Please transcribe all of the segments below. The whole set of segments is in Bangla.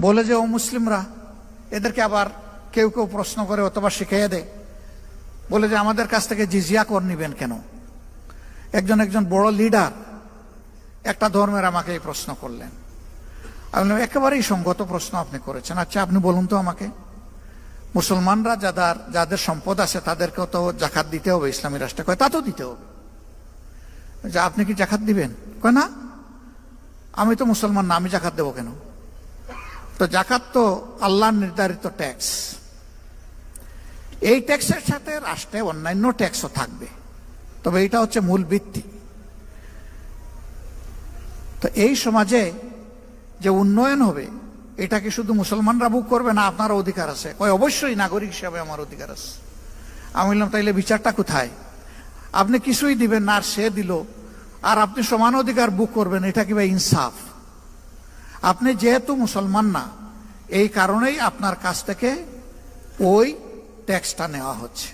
বলে যে, ও মুসলিমরা, এদেরকে আবার কেউ কেউ প্রশ্ন করে অথবা শিখিয়ে দেয়। বলে যে, আমাদের কাছ থেকে জিজিয়া কর নিবেন কেন? একজন একজন বড় লিডার একটা ধর্মের আমাকে এই প্রশ্ন করলেন। বললাম, একেবারেই সঙ্গত প্রশ্ন আপনি করেছেন। আচ্ছা আপনি বলুন তো আমাকে। মুসলমানরা যাদের যাদের সম্পদ আছে তাদেরকেও তো জাকাত দিতে হবে, ইসলামী রাষ্ট্রে। কয়, তা তো দিতে হবে। যে, আপনি কি জাকাত দিবেন? কয়, না। আমি তো মুসলমান না, আমি জাকাত দেবো কেন? তো জাকাত তো আল্লাহর নির্ধারিত ট্যাক্স এই ট্যাক্সের সাথে রাষ্ট্রে অন্যান্য ট্যাক্সও থাকবে। তবে এটা হচ্ছে মূল ভিত্তি। তো এই সমাজে যে উন্নয়ন হবে, এটা কি শুধু মুসলমানরা বুক করবে না আপনার অধিকার আছে? কয়, অবশ্যই নাগরিক হিসাবে আমার অধিকার আছে। আমি বললাম, তাইলে বিচারটা কোথায়? আপনি কিছুই দিবেন না, আর সে দিল। আর আপনি সমান অধিকার বুক করবেন, এটা কি ভাই ইনসাফ? আপনি যেহেতু মুসলমান না, এই কারণেই আপনার কাছ থেকে ওই ট্যাক্সটা নেওয়া হচ্ছে।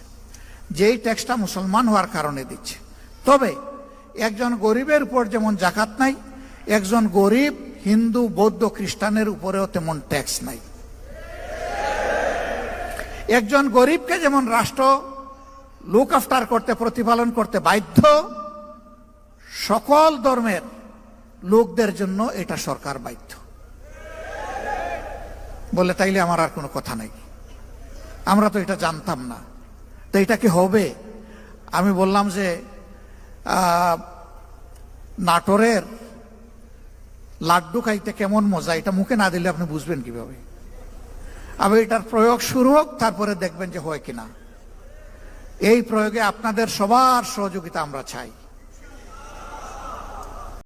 যেই ট্যাক্সটা মুসলমান হওয়ার কারণে দিচ্ছে। তবে একজন গরিবের উপর যেমন জাকাত নাই, একজন গরিব হিন্দু, বৌদ্ধ, খ্রিস্টানের উপরেও তেমন ট্যাক্স নাই। একজন গরিবকে যেমন রাষ্ট্র লুক আফটার করতে, প্রতিপালন করতে বাধ্য, সকল ধর্মের লোকদের জন্য এটা সরকার বাধ্য। বলে তাইলে আমার আর কোনো কথা নাই। আমরা তো এটা জানতাম না। তো এটা কি হবে? আমি বললাম যে নাটোরের লাড্ডু খাইতে কেমন মজা? এটা মুখে না দিলে আপনি বুঝবেন কীভাবে? আবার এটার প্রয়োগ শুরু হোক, তারপরে দেখবেন যে হয় কিনা। এই প্রয়োগে আপনাদের সবার সহযোগিতা আমরা চাই।